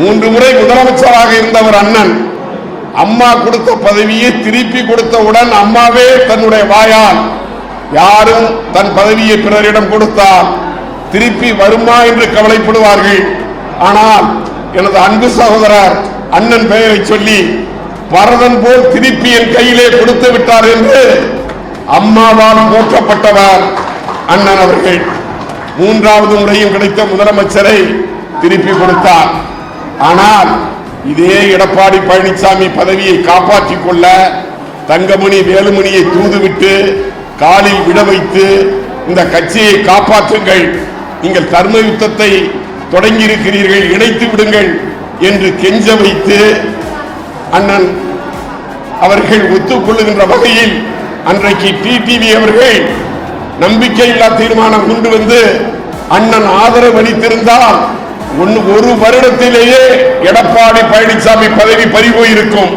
மூன்று முறை முதலமைச்சராக இருந்தவர் அண்ணன். அம்மா கொடுத்த பதவியை திருப்பி கொடுத்தவுடன் அம்மாவே தன்னுடைய வாயால் யாரும் தன் பதவியை பிறரிடம் கொடுத்தால் திருப்பி வருமா என்று கவலைப்படுவார்கள். ஆனால் எனது அன்பு சகோதரர் அண்ணன் பெயரை சொல்லி பரதன் போல் திருப்பி என் கையிலே கொடுத்து விட்டார் என்று அம்மாவால் போற்றப்பட்டவர் அண்ணன் அவர்கள். மூன்றாவது முறையும் கிடைத்த முதலமைச்சரை திருப்பி கொடுத்தார். ஆனால் இதே எடப்பாடி பழனிசாமி பதவியை காப்பாற்றிக் கொள்ள தங்கமணி வேலுமணியை தூதுவிட்டு காலில் விட வைத்து இந்த கட்சியை காப்பாற்றுங்கள். நீங்கள் தர்ம யுத்தத்தை தொடங்கி இருக்கிறீர்கள் இணைத்து விடுங்கள் என்று கெஞ்ச வைத்து அண்ணன் அவர்கள் ஒத்துக்கொள்ளுகின்ற வகையில் அன்றைக்கு டிடிவி அவர்கள் நம்பிக்கையில்லா தீர்மானம் கொண்டு வந்து அண்ணன் ஆதரவு அளித்திருந்தால் ஒன்று ஒரு வருடத்திலேயே எடப்பாடி பழனிசாமி பதவி பறிபோயிருக்கும்.